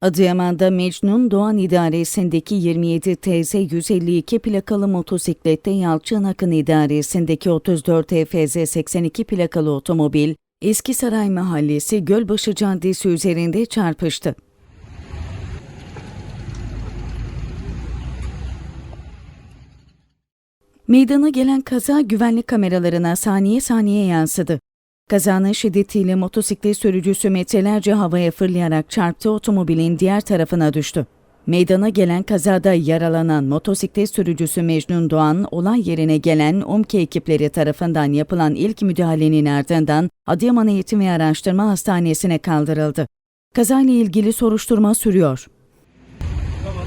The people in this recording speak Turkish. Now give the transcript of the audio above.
Adıyaman'da Mecnun Doğan İdaresi'ndeki 27 TZ 152 plakalı motosiklette Yalçın Akın İdaresi'ndeki 34 TFZ 82 plakalı otomobil, Eskisaray Mahallesi Gölbaşı Caddesi üzerinde çarpıştı. Meydana gelen kaza güvenlik kameralarına saniye saniye yansıdı. Kazanın şiddetiyle motosiklet sürücüsü metrelerce havaya fırlayarak çarptı otomobilin diğer tarafına düştü. Meydana gelen kazada yaralanan motosiklet sürücüsü Mecnun Doğan, olay yerine gelen OMKE ekipleri tarafından yapılan ilk müdahalenin ardından Adıyaman Eğitim ve Araştırma Hastanesi'ne kaldırıldı. Kazayla ilgili soruşturma sürüyor. Tamam.